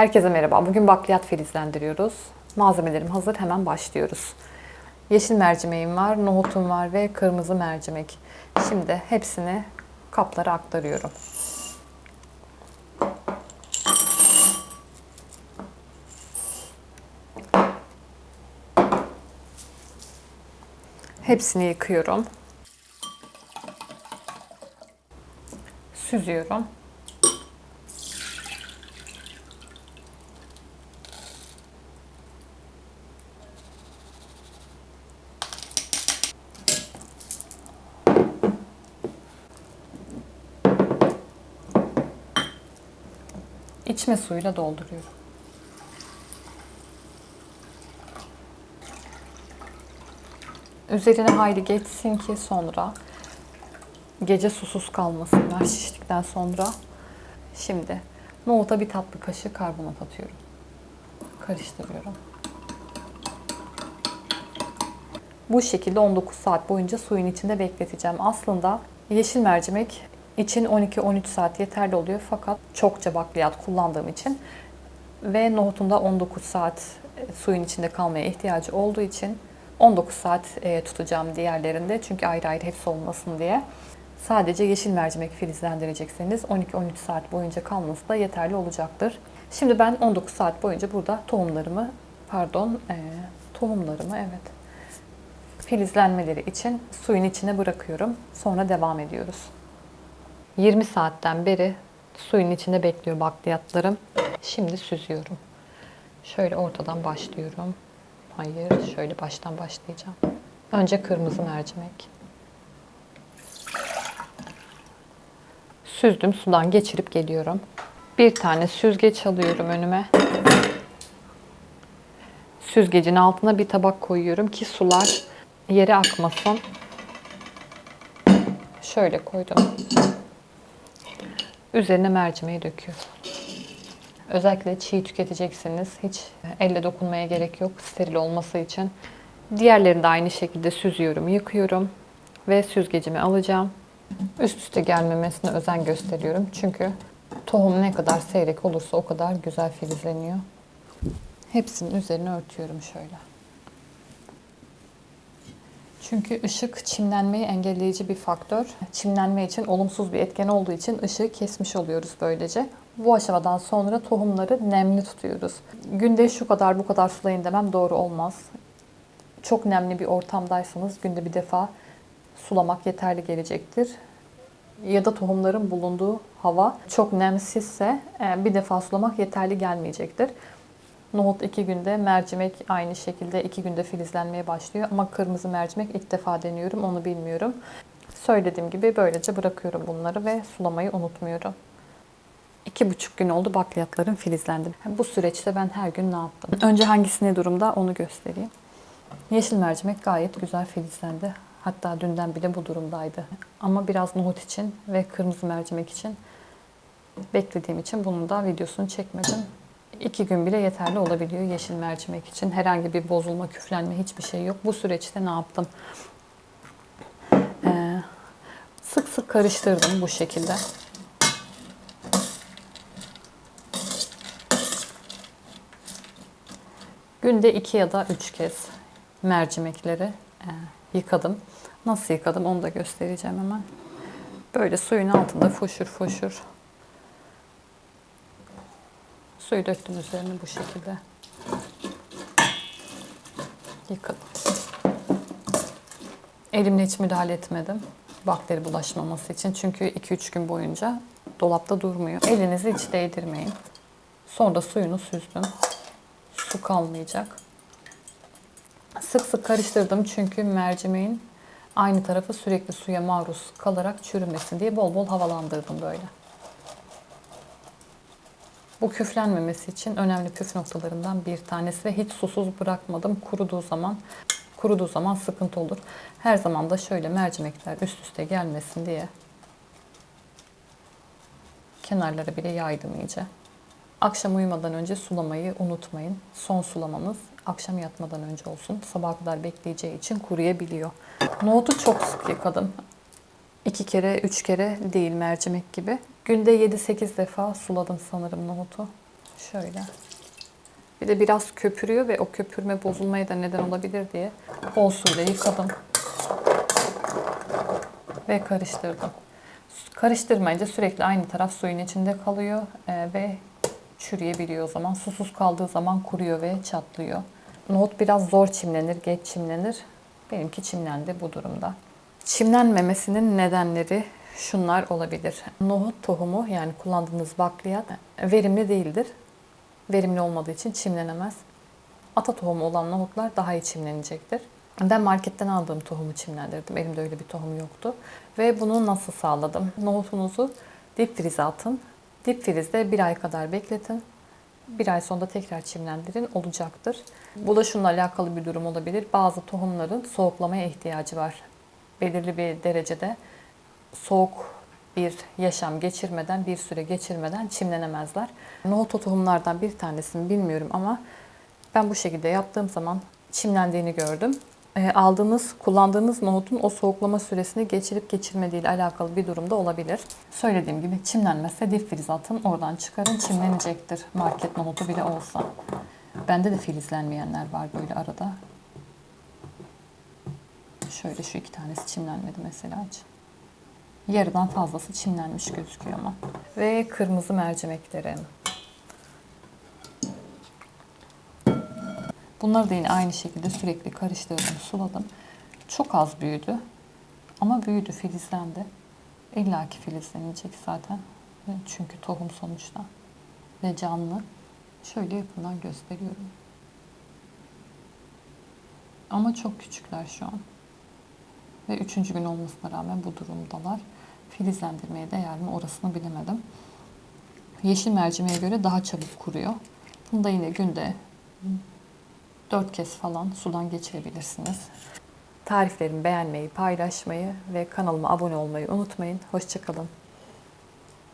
Herkese merhaba. Bugün bakliyat filizlendiriyoruz. Malzemelerim hazır. Hemen başlıyoruz. Yeşil mercimeğim var, nohutum var ve kırmızı mercimek. Şimdi hepsini kaplara aktarıyorum. Hepsini yıkıyorum. Süzüyorum. İçme suyuyla dolduruyorum. Üzerine hayli geçsin ki sonra gece susuz kalmasınlar şiştikten sonra. Şimdi nohuta bir tatlı kaşığı karbonat atıyorum. Karıştırıyorum. Bu şekilde 19 saat boyunca suyun içinde bekleteceğim. Aslında yeşil mercimek için 12-13 saat yeterli oluyor fakat çokça bakliyat kullandığım için ve nohutun da 19 saat e, suyun içinde kalmaya ihtiyacı olduğu için 19 saat e, tutacağım diğerlerinde çünkü ayrı ayrı hepsi olmasın diye. Sadece yeşil mercimek filizlendirecekseniz 12-13 saat boyunca kalması da yeterli olacaktır. Şimdi ben 19 saat boyunca burada tohumlarımı, pardon, e, tohumlarımı evet filizlenmeleri için suyun içine bırakıyorum. Sonra devam ediyoruz. 20 saatten beri suyun içinde bekliyor bakliyatlarım. Şimdi süzüyorum. Şöyle ortadan başlıyorum. Hayır, şöyle baştan başlayacağım. Önce kırmızı mercimek. Süzdüm, sudan geçirip geliyorum. Bir tane süzgeç alıyorum önüme. Süzgecin altına bir tabak koyuyorum ki sular yere akmasın. Şöyle koydum. Üzerine mercimeği döküyorum. Özellikle çiğ tüketecekseniz hiç elle dokunmaya gerek yok steril olması için. Diğerlerini de aynı şekilde süzüyorum, yıkıyorum ve süzgecimi alacağım. Üst üste gelmemesine özen gösteriyorum. Çünkü tohum ne kadar seyrek olursa o kadar güzel filizleniyor. Hepsinin üzerine örtüyorum şöyle. Çünkü ışık çimlenmeyi engelleyici bir faktör. Çimlenme için olumsuz bir etken olduğu için ışığı kesmiş oluyoruz böylece. Bu aşamadan sonra tohumları nemli tutuyoruz. Günde şu kadar bu kadar sulayın demem doğru olmaz. Çok nemli bir ortamdaysanız günde bir defa sulamak yeterli gelecektir. Ya da tohumların bulunduğu hava çok nemsizse e, bir defa sulamak yeterli gelmeyecektir. Nohut iki günde, mercimek aynı şekilde iki günde filizlenmeye başlıyor. Ama kırmızı mercimek ilk defa deniyorum, onu bilmiyorum. Söylediğim gibi böylece bırakıyorum bunları ve sulamayı unutmuyorum. İki buçuk gün oldu bakliyatlarım filizlendi. Bu süreçte ben her gün ne yaptım? Önce hangisi ne durumda onu göstereyim. Yeşil mercimek gayet güzel filizlendi. Hatta dünden bile bu durumdaydı. Ama biraz nohut için ve kırmızı mercimek için beklediğim için bunun da videosunu çekmedim. İki gün bile yeterli olabiliyor yeşil mercimek için. Herhangi bir bozulma, küflenme hiçbir şey yok. Bu süreçte ne yaptım? Ee, sık sık karıştırdım bu şekilde. Günde iki ya da üç kez mercimekleri e, yıkadım. Nasıl yıkadım onu da göstereceğim hemen. Böyle suyun altında foşur foşur Suyu döktüm üzerine bu şekilde. Yıkadım. Elimle hiç müdahale etmedim. Bakteri bulaşmaması için. Çünkü 2-3 gün boyunca dolapta durmuyor. Elinizi hiç değdirmeyin. Sonra suyunu süzdüm. Su kalmayacak. Sık sık karıştırdım çünkü mercimeğin aynı tarafı sürekli suya maruz kalarak çürümesin diye bol bol havalandırdım böyle. Bu küflenmemesi için önemli püf noktalarından bir tanesi ve hiç susuz bırakmadım. Kuruduğu zaman kuruduğu zaman sıkıntı olur. Her zaman da şöyle mercimekler üst üste gelmesin diye kenarlara bile yaydım iyice. Akşam uyumadan önce sulamayı unutmayın. Son sulamamız akşam yatmadan önce olsun. Sabah kadar bekleyeceği için kuruyabiliyor. Nohutu çok sık yıkadım. İki kere, üç kere değil mercimek gibi. Günde 7-8 defa suladım sanırım nohutu. Şöyle. Bir de biraz köpürüyor ve o köpürme bozulmaya da neden olabilir diye bol suyla yıkadım. Ve karıştırdım. Karıştırmayınca sürekli aynı taraf suyun içinde kalıyor e, ve çürüyebiliyor o zaman. Susuz kaldığı zaman kuruyor ve çatlıyor. Nohut biraz zor çimlenir, geç çimlenir. Benimki çimlendi bu durumda. Çimlenmemesinin nedenleri şunlar olabilir. Nohut tohumu yani kullandığınız bakliyat verimli değildir. Verimli olmadığı için çimlenemez. Ata tohumu olan nohutlar daha iyi çimlenecektir. Ben marketten aldığım tohumu çimlendirdim. Elimde öyle bir tohum yoktu. Ve bunu nasıl sağladım? Nohutunuzu dip frize atın. Dip frizde bir ay kadar bekletin. Bir ay sonra tekrar çimlendirin olacaktır. Bu da şununla alakalı bir durum olabilir. Bazı tohumların soğuklamaya ihtiyacı var. Belirli bir derecede soğuk bir yaşam geçirmeden, bir süre geçirmeden çimlenemezler. Nohut o tohumlardan bir tanesini bilmiyorum ama ben bu şekilde yaptığım zaman çimlendiğini gördüm. E, aldığınız, kullandığınız nohutun o soğuklama süresini geçirip geçirmediği ile alakalı bir durumda olabilir. Söylediğim gibi çimlenmezse dip frize atın, oradan çıkarın, çimlenecektir. Market nohutu bile olsa. Bende de filizlenmeyenler var böyle arada. Şöyle şu iki tanesi çimlenmedi mesela hiç. Yarıdan fazlası çimlenmiş gözüküyor ama. Ve kırmızı mercimeklerim. Bunları da yine aynı şekilde sürekli karıştırdım, suladım. Çok az büyüdü. Ama büyüdü, filizlendi. İlla ki filizlenecek zaten. Çünkü tohum sonuçta. Ve canlı. Şöyle yakından gösteriyorum. Ama çok küçükler şu an. Ve üçüncü gün olmasına rağmen bu durumdalar. Filizlendirmeye değer mi orasını bilemedim. Yeşil mercimeğe göre daha çabuk kuruyor. Bunu da yine günde 4 kez falan sudan geçirebilirsiniz. Tariflerimi beğenmeyi, paylaşmayı ve kanalıma abone olmayı unutmayın. Hoşçakalın.